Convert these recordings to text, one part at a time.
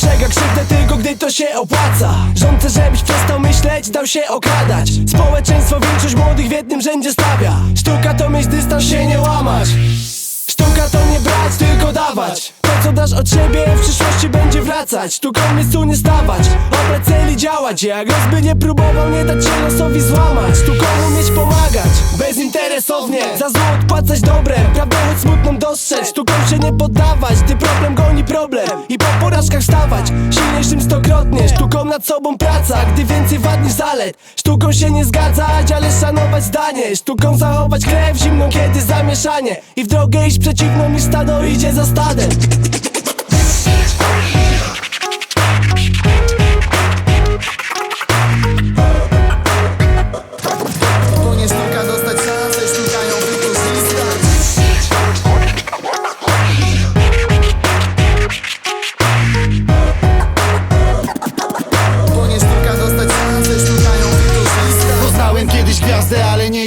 Dostrzega krzywdę tylko gdy to się opłaca. Rząd chce żebyś przestał myśleć, dał się okradać. Społeczeństwo większość młodych w jednym rzędzie stawia. Sztuka to mieć dystans, się nie łamać. Sztuka to nie brać, tylko dawać. To co dasz od siebie w przyszłości będzie wracać. Sztuką miejscu nie stawać, obrać cel i działać. Jak rozby nie próbował, nie dać się losowi złamać. Sztuką umieć pomagać, bezinteresownie. Za zło odpłacać dobrem, prawdę choć smutną dostrzec. Sztuką się nie poddawać, gdy problem goni problem I po porażkach wstawać, silniejszym stokrotnie. Sztuką nad sobą praca, gdy więcej wad niż zalet. Sztuką się nie zgadzać, ale szanować zdanie. Sztuką zachować krew zimną, kiedy zamieszanie. I w drogę iść przeciwną niż stado idzie za stadem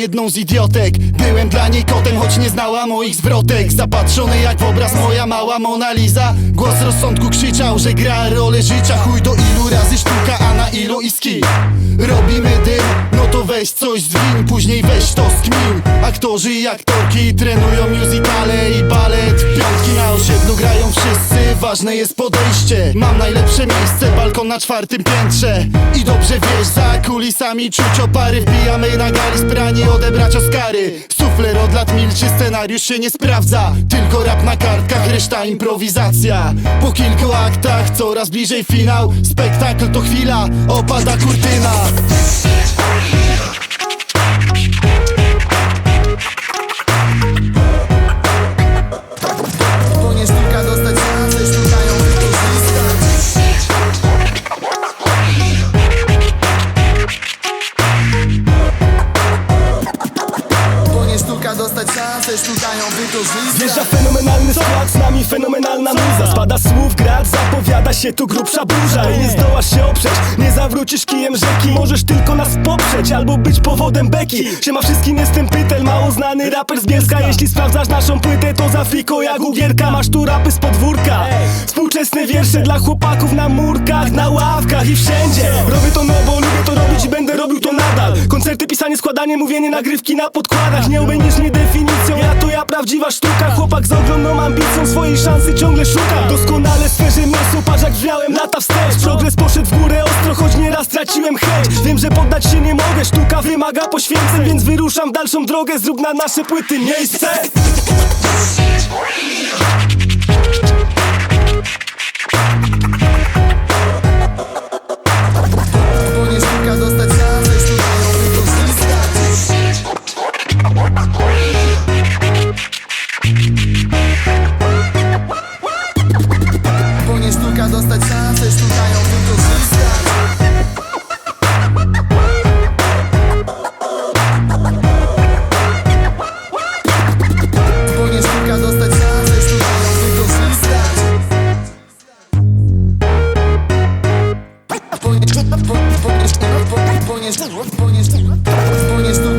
jedną z idiotek. Byłem dla niej kotem, choć nie znała moich zwrotek. Zapatrzony jak w obraz moja mała Mona Lisa. Głos rozsądku krzyczał, że gra rolę życia. Chuj do weź coś zwin Później weź to z kmin. Aktorzy i aktorki trenują musicale i balet. Piątki na osiedlu grają wszyscy, ważne jest podejście. Mam najlepsze miejsce, balkon na czwartym piętrze. I dobrze wiesz, za kulisami czuć opary. Wbijamy na gali sprani odebrać Oscary. Sufler od lat milczy, scenariusz się nie sprawdza. Tylko rap na kartkach, reszta improwizacja. Po kilku aktach, coraz bliżej finał. Spektakl to chwila, opada kurtyna sztuka dostać szansę, sztuka ją wykorzystać. Wjeżdża fenomenalny skład, z nami fenomenalna muza. Spada słów grad, zapowiada się tu grubsza burza. I nie zdołasz się oprzeć, nie zawrócisz kijem rzeki. Możesz tylko nas poprzeć, albo być powodem beki. Siema wszystkim, jestem Pytel, mało znany raper z Bielska. Jeśli sprawdzasz naszą płytę, to za friko jak ugierka. Masz tu rapy z podwórka. Współczesne wiersze dla chłopaków na murkach, na ławkach i wszędzie. Robię to no, i będę robił to nadal Koncerty, pisanie, składanie, mówienie, nagrywki na podkładach. Nie obejdziesz mnie definicją, ja to ja prawdziwa sztuka. Chłopak z ogromną ambicją, swojej szansy ciągle szuka. Doskonale swe rzemiosło, patrz jak brzmiałem lata wstecz. Progres poszedł w górę ostro, choć nieraz straciłem chęć. Wiem, że poddać się nie mogę, sztuka wymaga poświęceń Więc wyruszam w dalszą drogę, zrób na nasze płyty miejsce Понял, понял, понял,